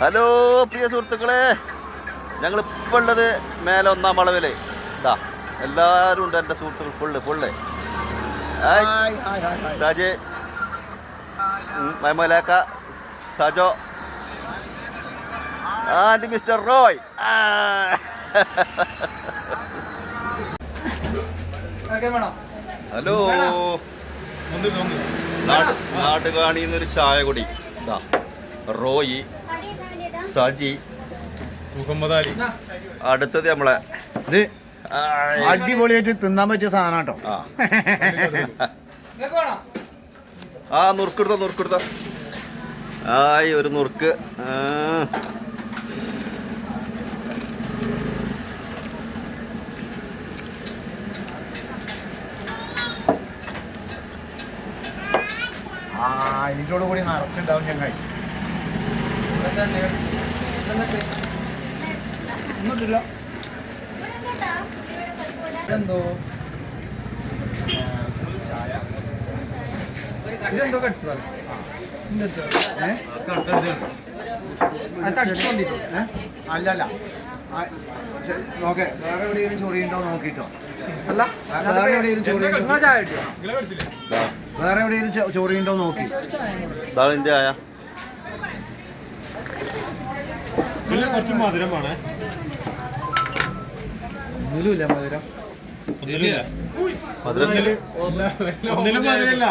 Hello പ്രിയ സുഹൃത്തുക്കളെ. ഞങ്ങൾ ഇപ്പോൾ ഉള്ളത് മേലെ ഒന്നാം വളവിൽ. ഇതാ എല്ലാവരും ഉണ്ട് എന്റെ സുഹൃത്തുക്കൾ. Full full. Saj മൈമലാക്ക Sajo. And mister Roy. Hello. നാട് നാട്ടുകാണിന്നൊരു ചായ കുടി. ഇതാ റോയി സജി മുഹമ്മദ് അലി അടുത്തത് നമ്മളെ ഇത് അടിപൊളിയായിട്ട് തിന്നാൻ പറ്റിയ സാധനം കേട്ടോ. ആ. നുറുക്കെടുത്ത നുറുക്കെടുത്ത. ആയി ഒരു നുറുക്ക്. ആ. ആ ഇതിനോട് കൂടി നിറച്ചുണ്ടാവും ഞങ്ങൾ. എന്തോ ഇതെന്തോ കടിച്ചതാണ് അല്ലല്ല നോക്കേ വേറെ എവിടെയെങ്കിലും ചൊറിയുണ്ടോ നോക്കിട്ടോ അല്ല വേറെ എവിടെയെങ്കിലും ചൊറിയുണ്ടോ ചായ വേറെ എവിടെയെങ്കിലും ചോറി ചൊറിയുണ്ടോ നോക്കി ഇതാ ഇതിൽ കുറച്ച് മധുരമാണ്. ഒന്നിലുമില്ല മധുരം. ഒന്നിലും മധുരമില്ല.